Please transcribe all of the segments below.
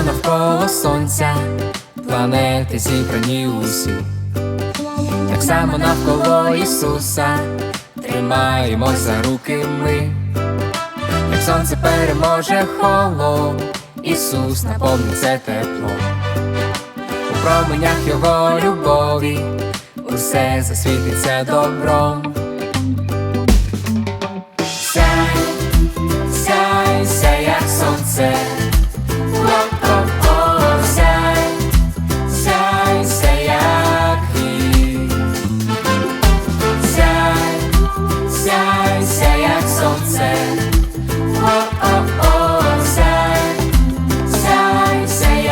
навколо сонця, планети зібрані усі, так само навколо Ісуса, тримаємось за руки ми, як сонце переможе холод, Ісус наповнить це тепло, у променях Його любові, усе засвітиться добром. Сонце. Сяй, сяй, сяй,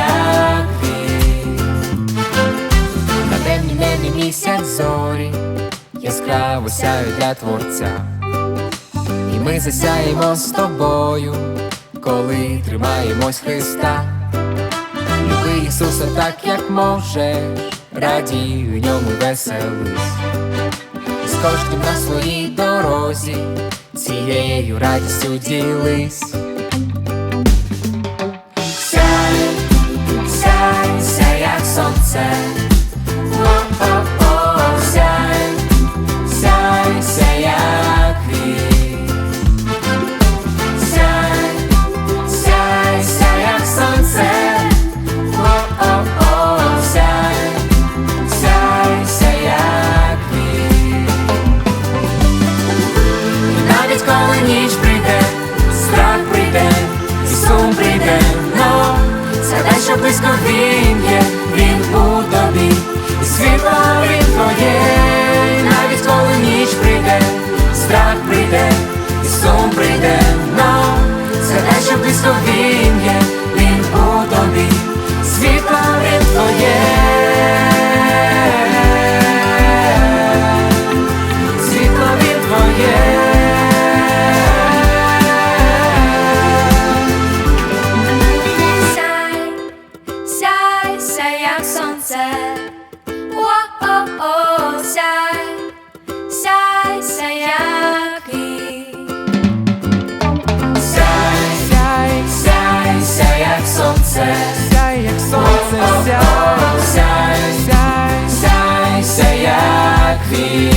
гріх. На темнім небі місяць зорі яскраво сяють для творця. І ми засяємо з тобою, коли тримаємось Христа. Люби Ісуса так, як можеш, радій у ньому веселись. Кожним на своїй дорозі цією радістю ділись. Сяй, сяй, сяй, як сонце. Коли ніч прийде, страх прийде, і сум прийде, но згадай, що близько він сонце. О-о-о, сяй, сяй, сяй, як гріх. Сяй, сяй, сяй, сяй, як сонце. Сяй, як сонце, сяй, сяй, сяй, сяй, сяй, як вік.